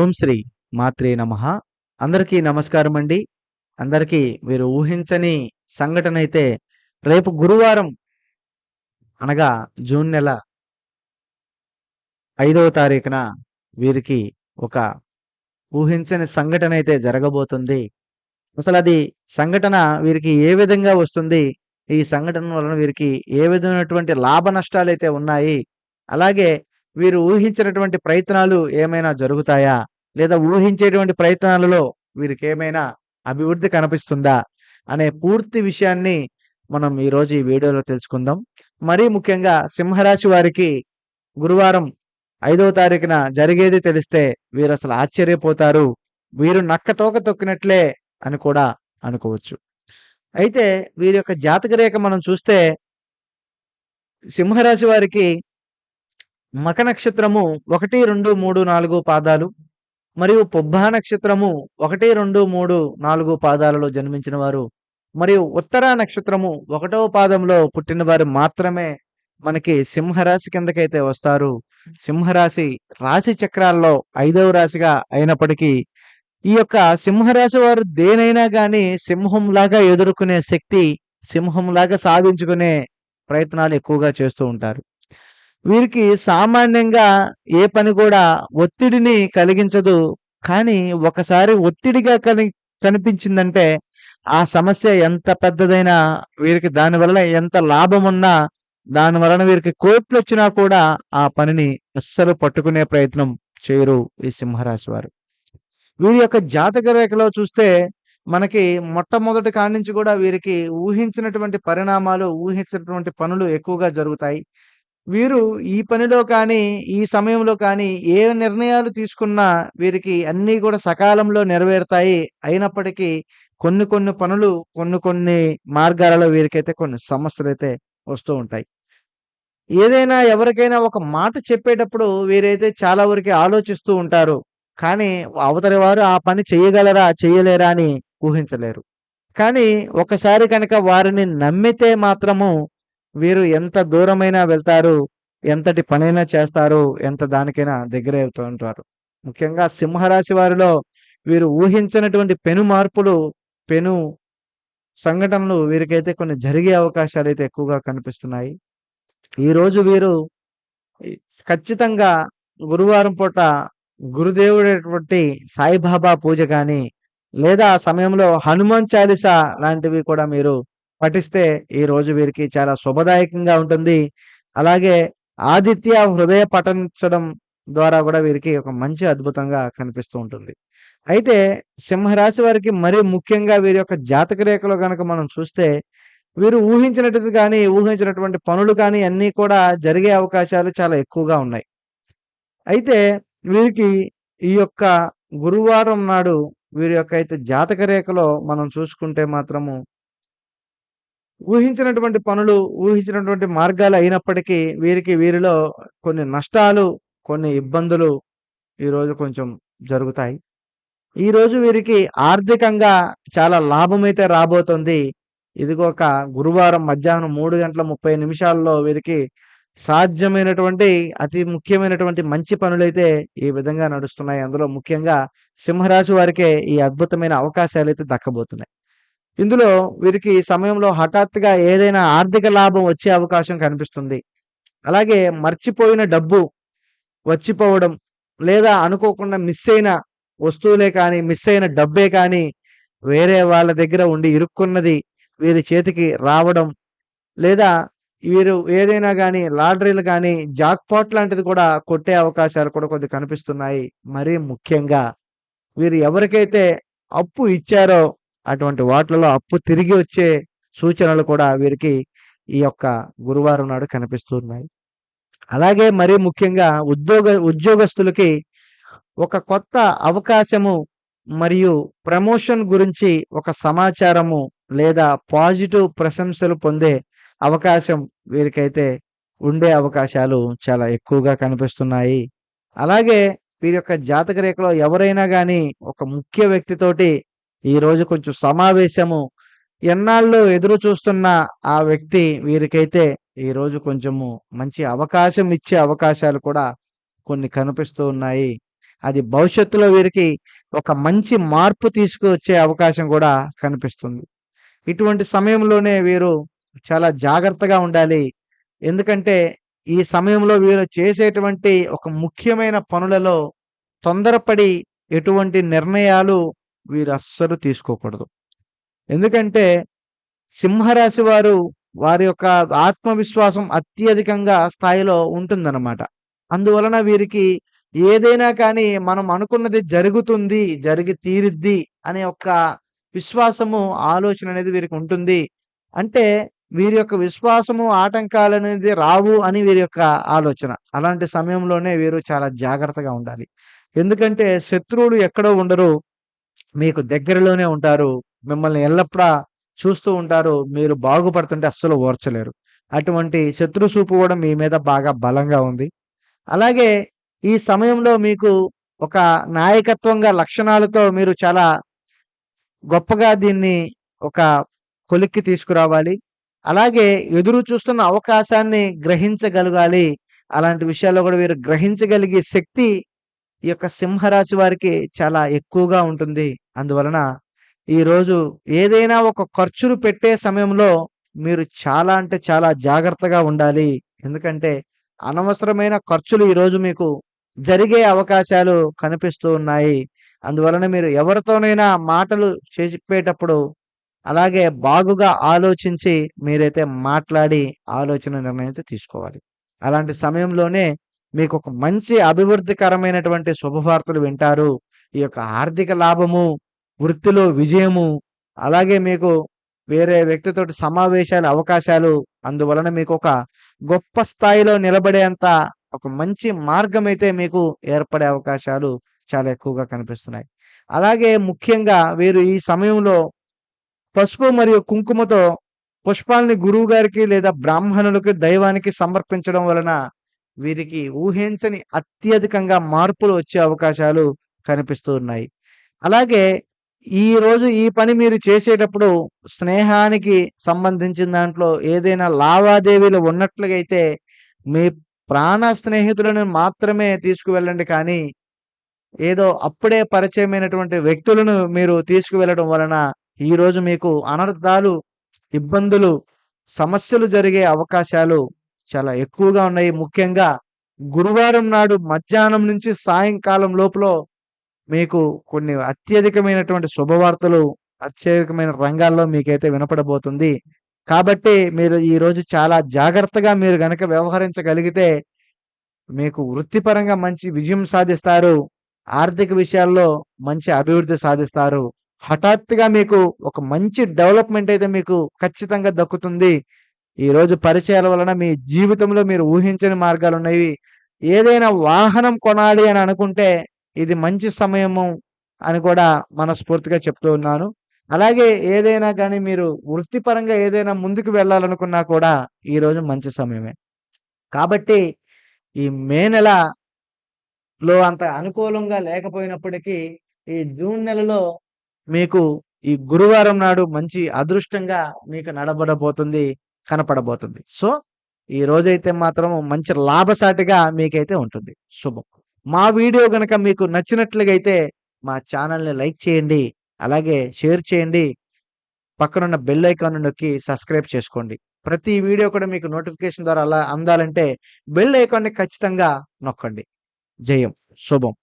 ఓం శ్రీ మాత్రే నమ. అందరికీ నమస్కారం అండి. అందరికీ మీరు ఊహించని సంఘటన అయితే రేపు గురువారం అనగా జూన్ నెల ఐదవ తారీఖున వీరికి ఒక ఊహించని సంఘటన అయితే జరగబోతుంది. అసలు అది సంఘటన వీరికి ఏ విధంగా వస్తుంది? ఈ సంఘటన వలన వీరికి ఏ విధమైనటువంటి లాభ నష్టాలు అయితే ఉన్నాయి? అలాగే వీరు ఊహించినటువంటి ప్రయత్నాలు ఏమైనా జరుగుతాయా? లేదా ఊహించేటువంటి ప్రయత్నాలలో వీరికి ఏమైనా అభివృద్ధి కనిపిస్తుందా? అనే పూర్తి విషయాన్ని మనం ఈరోజు ఈ వీడియోలో తెలుసుకుందాం. మరీ ముఖ్యంగా సింహరాశి వారికి గురువారం ఐదవ తారీఖున జరిగేది తెలిస్తే వీరు అసలు ఆశ్చర్యపోతారు. వీరు నక్క తోక తొక్కినట్లే అని కూడా అనుకోవచ్చు. అయితే వీరి యొక్క జాతక రేఖ మనం చూస్తే సింహరాశి వారికి మక నక్షత్రము ఒకటి రెండు మూడు నాలుగు పాదాలు మరియు పొబ్బా నక్షత్రము ఒకటి రెండు మూడు నాలుగు పాదాలలో జన్మించిన వారు మరియు ఉత్తర నక్షత్రము ఒకటవ పాదంలో పుట్టిన వారు మాత్రమే మనకి సింహరాశి కిందకైతే వస్తారు. సింహరాశి రాశి చక్రాల్లో ఐదవ రాశిగా అయినప్పటికీ ఈ యొక్క సింహరాశి వారు దేనైనా కానీ సింహంలాగా ఎదుర్కొనే శక్తి సింహంలాగా సాధించుకునే ప్రయత్నాలు ఎక్కువగా చేస్తూ ఉంటారు. వీరికి సామాన్యంగా ఏ పని కూడా ఒత్తిడిని కలిగించదు. కానీ ఒకసారి ఒత్తిడిగా కని కనిపించిందంటే ఆ సమస్య ఎంత పెద్దదైనా వీరికి దానివల్ల ఎంత లాభం ఉన్నా దాని వలన వీరికి కోట్లు వచ్చినా కూడా ఆ పనిని అస్సలు పట్టుకునే ప్రయత్నం చేయరు ఈ సింహరాశి వారు. వీరి యొక్క జాతక రేఖలో చూస్తే మనకి మొట్టమొదటి కాడి నుంచి కూడా వీరికి ఊహించినటువంటి పరిణామాలు ఊహించినటువంటి పనులు ఎక్కువగా జరుగుతాయి. వీరు ఈ పనిలో కానీ ఈ సమయంలో కానీ ఏ నిర్ణయాలు తీసుకున్నా వీరికి అన్నీ కూడా సకాలంలో నెరవేరుతాయి. అయినప్పటికీ కొన్ని కొన్ని పనులు కొన్ని కొన్ని మార్గాలలో వీరికైతే కొన్ని సమస్యలు అయితే వస్తూ ఉంటాయి. ఏదైనా ఎవరికైనా ఒక మాట చెప్పేటప్పుడు వీరైతే చాలా వరకు ఆలోచిస్తూ ఉంటారు. కానీ అవతలి వారు ఆ పని చేయగలరా చేయలేరా అని ఊహించలేరు. కానీ ఒకసారి కనుక వారిని నమ్మితే మాత్రము వీరు ఎంత దూరమైనా వెళ్తారు ఎంతటి పనైనా చేస్తారు ఎంత దానికైనా దగ్గర అవుతూ ఉంటారు. ముఖ్యంగా సింహరాశి వారిలో వీరు ఊహించినటువంటి పెను మార్పులు పెను సంఘటనలు వీరికైతే కొన్ని జరిగే అవకాశాలు అయితే ఎక్కువగా కనిపిస్తున్నాయి. ఈ రోజు వీరు ఖచ్చితంగా గురువారం పూట గురుదేవుడైనటువంటి సాయిబాబా పూజ కానీ లేదా ఆ సమయంలో హనుమాన్ చాలీస లాంటివి కూడా మీరు పఠిస్తే ఈ రోజు వీరికి చాలా శుభదాయకంగా ఉంటుంది. అలాగే ఆదిత్య హృదయ పఠించడం ద్వారా కూడా వీరికి ఒక మంచి అద్భుతంగా కనిపిస్తూ ఉంటుంది. అయితే సింహరాశి వారికి మరీ ముఖ్యంగా వీరి యొక్క జాతక రేఖలో కనుక మనం చూస్తే వీరు ఊహించినట్టు కానీ ఊహించినటువంటి పనులు కానీ అన్నీ కూడా జరిగే అవకాశాలు చాలా ఎక్కువగా ఉన్నాయి. అయితే వీరికి ఈ యొక్క గురువారం నాడు వీరి యొక్క అయితే జాతక రేఖలో మనం చూసుకుంటే మాత్రము ఊహించినటువంటి పనులు ఊహించినటువంటి మార్గాలు అయినప్పటికీ వీరికి వీరిలో కొన్ని నష్టాలు కొన్ని ఇబ్బందులు ఈరోజు కొంచెం జరుగుతాయి. ఈరోజు వీరికి ఆర్థికంగా చాలా లాభం అయితే రాబోతుంది ఇదిగోక గురువారం మధ్యాహ్నం మూడు గంటల ముప్పై నిమిషాల్లో వీరికి సాధ్యమైనటువంటి అతి ముఖ్యమైనటువంటి మంచి పనులైతే ఈ విధంగా నడుస్తున్నాయి. అందులో ముఖ్యంగా సింహరాశి వారికే ఈ అద్భుతమైన అవకాశాలు అయితే దక్కబోతున్నాయి. ఇందులో వీరికి ఈ సమయంలో హఠాత్తుగా ఏదైనా ఆర్థిక లాభం వచ్చే అవకాశం కనిపిస్తుంది. అలాగే మర్చిపోయిన డబ్బు వచ్చిపోవడం లేదా అనుకోకుండా మిస్ అయిన వస్తువులే కానీ మిస్ అయిన డబ్బే కానీ వేరే వాళ్ళ దగ్గర ఉండి ఇరుక్కున్నది వీరి చేతికి రావడం లేదా వీరు ఏదైనా కానీ లాటరీలు కానీ జాక్పాట్ లాంటిది కూడా కొట్టే అవకాశాలు కూడా కొద్ది కనిపిస్తున్నాయి. మరీ ముఖ్యంగా వీరు ఎవరికైతే అప్పు ఇచ్చారో అటువంటి వాటిలలో అప్పు తిరిగి వచ్చే సూచనలు కూడా వీరికి ఈ యొక్క గురువారం నాడు కనిపిస్తున్నాయి అలాగే మరీ ముఖ్యంగా ఉద్యోగ ఉద్యోగస్తులకి ఒక కొత్త అవకాశము మరియు ప్రమోషన్ గురించి ఒక సమాచారము లేదా పాజిటివ్ ప్రశంసలు పొందే అవకాశం వీరికైతే ఉండే అవకాశాలు చాలా ఎక్కువగా కనిపిస్తున్నాయి. అలాగే వీరి యొక్క జాతక రేఖలో ఎవరైనా కానీ ఒక ముఖ్య వ్యక్తితోటి ఈ రోజు కొంచెం సమావేశము. ఎన్నాళ్ళు ఎదురు చూస్తున్న ఆ వ్యక్తి వీరికైతే ఈ రోజు కొంచెము మంచి అవకాశం ఇచ్చే అవకాశాలు కూడా కొన్ని కనిపిస్తూ ఉన్నాయి. అది భవిష్యత్తులో వీరికి ఒక మంచి మార్పు తీసుకువచ్చే అవకాశం కూడా కనిపిస్తుంది. ఇటువంటి సమయంలోనే వీరు చాలా జాగ్రత్తగా ఉండాలి. ఎందుకంటే ఈ సమయంలో వీరు చేసేటువంటి ఒక ముఖ్యమైన పనులలో తొందరపడి ఎటువంటి నిర్ణయాలు వీరు అస్సలు తీసుకోకూడదు. ఎందుకంటే సింహరాశి వారు వారి యొక్క ఆత్మవిశ్వాసం అత్యధికంగా స్థాయిలో ఉంటుందన్నమాట. అందువలన వీరికి ఏదైనా కానీ మనం అనుకున్నది జరుగుతుంది జరిగి తీరుద్ది అనే ఒక విశ్వాసము ఆలోచన అనేది వీరికి ఉంటుంది. అంటే వీరి యొక్క విశ్వాసము ఆటంకాలు అనేది రావు అని వీరి యొక్క ఆలోచన. అలాంటి సమయంలోనే వీరు చాలా జాగ్రత్తగా ఉండాలి. ఎందుకంటే శత్రువులు ఎక్కడో ఉండరు. మీకు దగ్గరలోనే ఉంటారు. మిమ్మల్ని ఎల్లప్పుడా చూస్తూ ఉంటారు. మీరు బాగుపడుతుంటే అస్సలు ఓర్చలేరు. అటువంటి శత్రు చూపు కూడా మీ మీద బాగా బలంగా ఉంది. అలాగే ఈ సమయంలో మీకు ఒక నాయకత్వంగా లక్షణాలతో మీరు చాలా గొప్పగా దీన్ని ఒక కొలిక్కి తీసుకురావాలి. అలాగే ఎదురు చూస్తున్న అవకాశాన్ని గ్రహించగలగాలి. అలాంటి విషయాల్లో కూడా వీరు గ్రహించగలిగే శక్తి ఈ యొక్క సింహరాశి వారికి చాలా ఎక్కువగా ఉంటుంది. అందువలన ఈరోజు ఏదైనా ఒక ఖర్చులు పెట్టే సమయంలో మీరు చాలా అంటే చాలా జాగ్రత్తగా ఉండాలి. ఎందుకంటే అనవసరమైన ఖర్చులు ఈరోజు మీకు జరిగే అవకాశాలు కనిపిస్తూ ఉన్నాయి. అందువలన మీరు ఎవరితోనైనా మాటలు చెప్పేటప్పుడు అలాగే బాగుగా ఆలోచించి మీరైతే మాట్లాడి ఆలోచన నిర్ణయం తీసుకోవాలి. అలాంటి సమయంలోనే మీకు ఒక మంచి అభివృద్ధికరమైనటువంటి శుభవార్తలు వింటారు. ఈ యొక్క ఆర్థిక లాభము వృత్తిలో విజయము అలాగే మీకు వేరే వ్యక్తితోటి సమావేశాలు అవకాశాలు అందువలన మీకు ఒక గొప్ప స్థాయిలో నిలబడేంత ఒక మంచి మార్గం అయితే మీకు ఏర్పడే అవకాశాలు చాలా ఎక్కువగా కనిపిస్తున్నాయి. అలాగే ముఖ్యంగా వీరు ఈ సమయంలో పసుపు మరియు కుంకుమతో పుష్పాలని గురువు గారికి లేదా బ్రాహ్మణులకి దైవానికి సమర్పించడం వలన వీరికి ఊహించని అత్యధికంగా మార్పులు వచ్చే అవకాశాలు కనిపిస్తూ ఉన్నాయి. అలాగే ఈ రోజు ఈ పని మీరు చేసేటప్పుడు స్నేహానికి సంబంధించిన దాంట్లో ఏదైనా లావాదేవీలు ఉన్నట్లుగైతే మీ ప్రాణ స్నేహితులను మాత్రమే తీసుకువెళ్ళండి. కానీ ఏదో అప్పుడే పరిచయమైనటువంటి వ్యక్తులను మీరు తీసుకువెళ్ళడం వలన ఈరోజు మీకు అనర్థాలు ఇబ్బందులు సమస్యలు జరిగే అవకాశాలు చాలా ఎక్కువగా ఉన్నాయి. ముఖ్యంగా గురువారం నాడు మధ్యాహ్నం నుంచి సాయంకాలం లోపల మీకు కొన్ని అత్యధికమైనటువంటి శుభవార్తలు అత్యధికమైన రంగాల్లో మీకైతే వినపడబోతుంది. కాబట్టి మీరు ఈ రోజు చాలా జాగ్రత్తగా మీరు గనక వ్యవహరించగలిగితే మీకు వృత్తిపరంగా మంచి విజయం సాధిస్తారు. ఆర్థిక విషయాల్లో మంచి అభివృద్ధి సాధిస్తారు. హఠాత్తుగా మీకు ఒక మంచి డెవలప్మెంట్ అయితే మీకు ఖచ్చితంగా దక్కుతుంది. ఈ రోజు పరిచయాల వలన మీ జీవితంలో మీరు ఊహించని మార్గాలు ఉన్నాయి ఏదైనా వాహనం కొనాలి అని అనుకుంటే ఇది మంచి సమయము అని కూడా మనస్ఫూర్తిగా చెప్తూ ఉన్నాను. అలాగే ఏదైనా కానీ మీరు వృత్తిపరంగా ఏదైనా ముందుకు వెళ్ళాలనుకున్నా కూడా ఈ రోజు మంచి సమయమే. కాబట్టి ఈ మే నెలలో అంత అనుకూలంగా లేకపోయినప్పటికీ ఈ జూన్ నెలలో మీకు ఈ గురువారం నాడు మంచి అదృష్టంగా మీకు నడబడబోతుంది. కనపడబోతుంది. సో ఈ రోజైతే మాత్రం మంచి లాభసాటిగా మీకైతే ఉంటుంది. శుభం. మా వీడియో గనక మీకు నచ్చినట్లుగా అయితే మా ఛానల్ని లైక్ చేయండి అలాగే షేర్ చేయండి పక్కనున్న బెల్ ఐకాన్ నొక్కి సబ్స్క్రైబ్ చేసుకోండి. ప్రతి వీడియో కూడా మీకు నోటిఫికేషన్ ద్వారా అలా అందాలంటే బెల్ ఐకాన్ని ఖచ్చితంగా నొక్కండి. జయం. శుభం.